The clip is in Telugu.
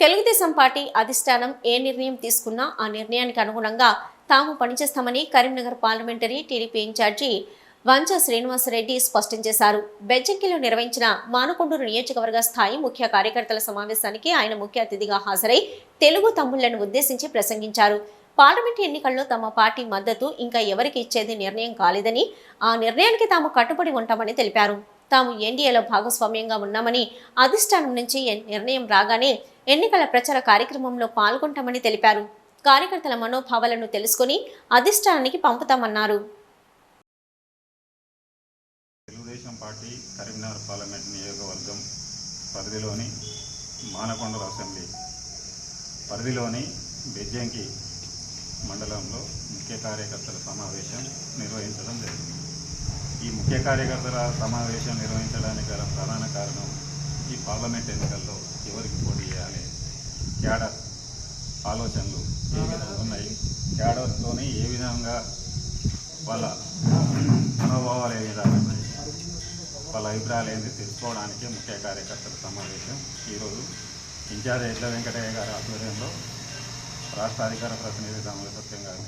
తెలుగుదేశం పార్టీ అధిష్టానం ఏ నిర్ణయం తీసుకున్నా ఆ నిర్ణయానికి అనుగుణంగా తాము పనిచేస్తామని Karimnagar parliamentary TDP incharge Vancha Srinivasa Reddy స్పష్టం చేశారు. బెజ్జంకిలో నిర్వహించిన మానకొండూరు నియోజకవర్గ స్థాయి ముఖ్య కార్యకర్తల సమావేశానికి ఆయన ముఖ్య అతిథిగా హాజరై తెలుగు తమ్ముళ్ళను ఉద్దేశించి ప్రసంగించారు. పార్లమెంట్ ఎన్నికల్లో తమ పార్టీ మద్దతు ఇంకా ఎవరికి ఇచ్చేది నిర్ణయం కాలేదని ఆ నిర్ణయానికి తాము కట్టుబడి ఉంటామని తెలిపారు. తాము ఎన్డీఏలో భాగస్వామ్యంగా ఉన్నామని అధిష్టానం నుంచి నిర్ణయం రాగానే ఎన్నికల ప్రచార కార్యక్రమంలో పాల్గొంటామని తెలిపారు. కార్యకర్తల మనోభావాలను తెలుసుకుని అధిష్టానానికి పంపుతామన్నారు. తెలుగుదేశం పార్టీ కరీంనగర్ పార్లమెంట్ నియోజకవర్గం పరిధిలోని మానకొండల అసెంబ్లీ పరిధిలోని బెజ్జంకి మండలంలో ముఖ్య కార్యకర్తల సమావేశం నిర్వహించడం జరిగింది. ఈ ముఖ్య కార్యకర్తల సమావేశం నిర్వహించడానికి గల ప్రధాన కారణం ఈ పార్లమెంట్ ఎన్నికల్లో క్యాడర్ ఆలోచనలు ఏ విధంగా ఉన్నాయి? క్యాడర్తోని ఏ విధంగా వాళ్ళ మనోభావాలు ఏ విధంగా ఉన్నాయి? వాళ్ళ అభిప్రాయాలు ఏంటి? తెలుసుకోవడానికి ముఖ్య కార్యకర్తల సమావేశం. ఈరోజు ఇన్ఛార్జ్ ఎడ్ల వెంకటయ్య గారి ఆధ్వర్యంలో రాష్ట్ర అధికార ప్రతినిధి తమల సత్యం గారి